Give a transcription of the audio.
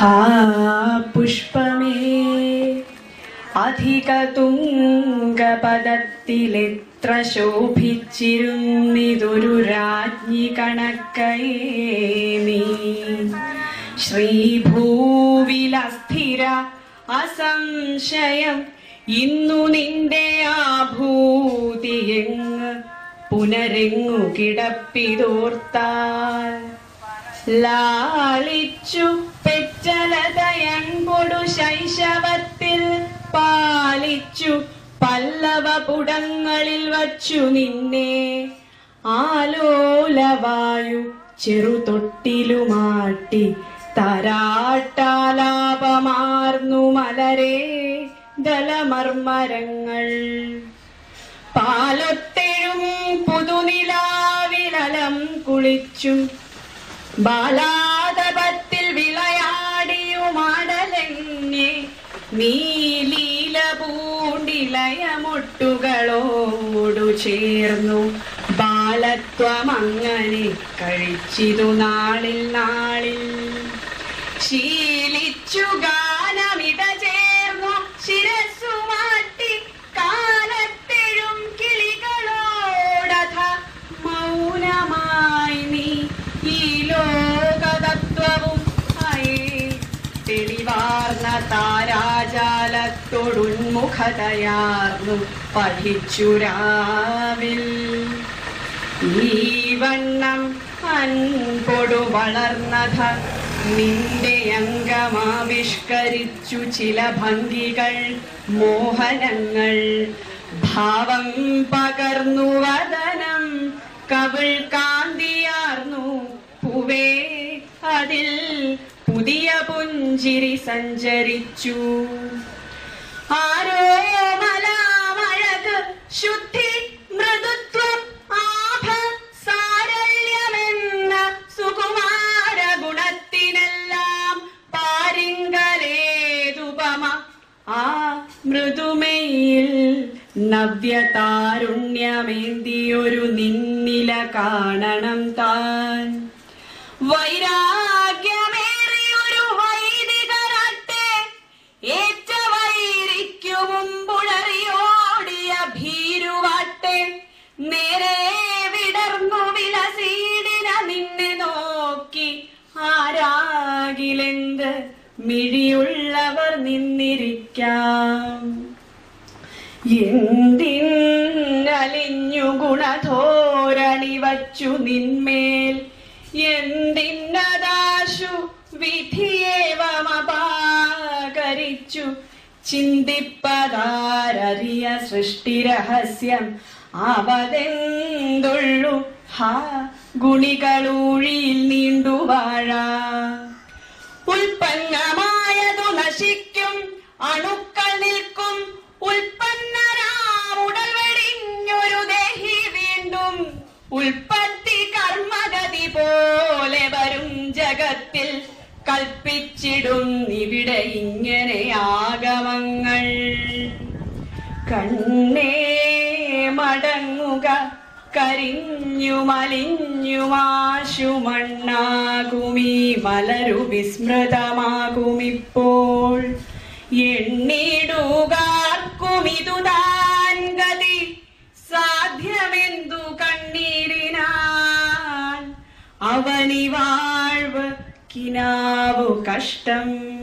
ഹാ പുഷ്പമേ ശോഭിച്ചിരുന്നിതൊരു രാജ്ഞി കണക്കയേ നീ ശ്രീഭൂവിലസ്ഥിര അസംശയം ഇന്നു നിന്റെ ആഭൂതിയെങ്ങ് പുനരെങ്ങു കിടപ്പിതോർത്താൽ ലാളിച്ചു പെറ്റലതയൻപൊടു ശൈശവത്തിൽ. പാലിച്ചു പല്ലവ പുടങ്ങളിൽ വച്ചു നിന്നെ. ആലോലവായു ചെറുതൊട്ടിലുമാട്ടി തരാട്ടാലാപമാർന്നു മലരെ ദലമർമരങ്ങൾ പാലൊത്തെഴും പുതുനിലാവിലലം കുളിച്ചും. ബാലാതപത്തിൽ വിളയാടിയുമാടലെങ്ങി നീലീല പൂണ്ടിലയമൊട്ടുകളോടു ചേർന്നു. ബാലത്വമങ്ങനെ കഴിച്ചിതു നാളിൽ നാളിൽ. ശീലിച്ചു ഗാനമിട താരാജാലത്തോടുന്മുഖതയാർന്നു പഠിച്ചു രാവിൽ. ഈ വണ്ണം അൻപൊടു വളർന്നത നിന്റെ അംഗമാവിഷ്കരിച്ചു ചില ഭംഗികൾ മോഹനങ്ങൾ. ഭാവം പകർന്നു വദനം കവിൾ കാന്തിയാർന്നു. പുവേ അതിൽ പുതിയ പുഞ്ചിരി സഞ്ചരിച്ചു. ആരോ മലാമഴക് ശുദ്ധി മൃദുത്വം ആഭ സാരല്യമെന്ന സുകുമാര ഗുണത്തിനെല്ലാം പാരിങ്കലേതുപമ. ആ മൃദുമയിൽ നവ്യതാരുണ്യമേന്തിയൊരു നിന്നില കാണണം താൻ. വൈരാഗ്യമേറിയൊരു മിഴിയുള്ളവർ നിന്നിരിക്കാം. എന്തിന്നലിഞ്ഞു ഗുണധോരണി വച്ചു നിന്മേൽ? എന്തിന്നദാശു വിധിയേവമപാകരിച്ചു? ചിന്തിപ്പതാരറിയ സൃഷ്ടിരഹസ്യം അവതെന്തുള്ളു? ഹാ ഗുണികളൂഴിയിൽ നീണ്ടുവാഴ നശിക്കും അണുക്കൾ നിൽക്കും. വെടിഞ്ഞൊരു ദേഹി വീണ്ടും. ഉൽപ്പത്തി കർമ്മഗതി പോലെ വരും ജഗത്തിൽ. കൽപ്പിച്ചിടും ഇവിടെ ഇങ്ങനെ ആഗമങ്ങൾ. കണ്ണേ മടങ്ങുക. കരിഞ്ഞു മലിഞ്ഞുമാശു മണ്ണാകുമീ മലരു വിസ്മൃതമാകുമിപ്പോൾ. എണ്ണിടുകാർക്കുമിതു താൻ ഗതി സാധ്യമെന്തു കണ്ണീരിനാൽ? അവനി വാഴ്വ് കിനാവു കഷ്ടം.